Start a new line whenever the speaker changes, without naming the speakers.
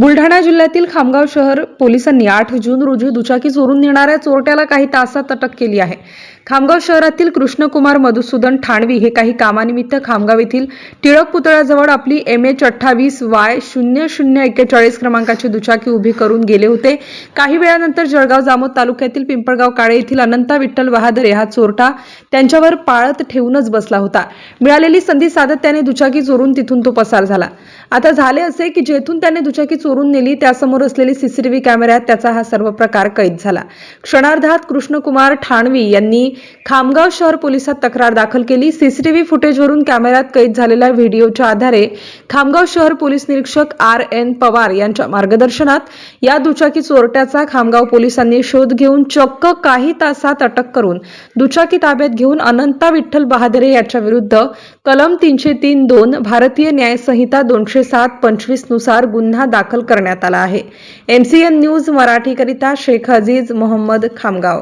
Buldhana जिल्ह्यातील खामगाव शहर पोलिसांनी आठ जून रोजी दुचाकी चोरून नेणाऱ्या चोरट्याला काही तासात अटक केली आहे. खामगाव शहरातील कृष्णकुमार मधुसूदन ठाणवी हे काही कामानिमित्त खामगाव येथील टिळक पुतळ्याजवळ आपली एम एच अठ्ठावीस वाय शून्य शून्य एक्केचाळीस क्रमांकाची दुचाकी उभी करून गेले होते. काही वेळानंतर जळगाव जामोद तालुक्यातील पिंपळगाव काळे येथील अनंता विठ्ठल बहादरे हा चोरटा त्यांच्यावर पाळत ठेवूनच बसला होता. मिळालेली संधी साधत त्याने दुचाकी चोरून तिथून तो पसार झाला. आता झाले असे की जेथून त्याने दुचाकी चोरून नेली त्यासमोर असलेली सीसीटीव्ही कॅमेऱ्यात त्याचा हा सर्व प्रकार कैद झाला. क्षणार्धात कृष्णकुमार ठाणवी यांनी खामगाव शहर पोलिसात तक्रार दाखल केली. सीसीटीव्ही फुटेजवरून कॅमेऱ्यात कैद झालेल्या व्हिडिओच्या आधारे खामगाव शहर पोलीस निरीक्षक आर एन पवार यांच्या मार्गदर्शनात या दुचाकी चोरट्याचा खामगाव पोलिसांनी शोध घेऊन चक्क काही तासात अटक करून दुचाकी ताब्यात घेऊन अनंता विठ्ठल बहादरे याच्या विरुद्ध कलम तीनशे तीन दोन भारतीय न्यायसंहिता दोनशे एकशे सात पंचवीसनुसार गुन्हा दाखल करण्यात आला आहे. एमसीएन न्यूज मराठीकरिता शेख अजीज मोहम्मद खामगाव.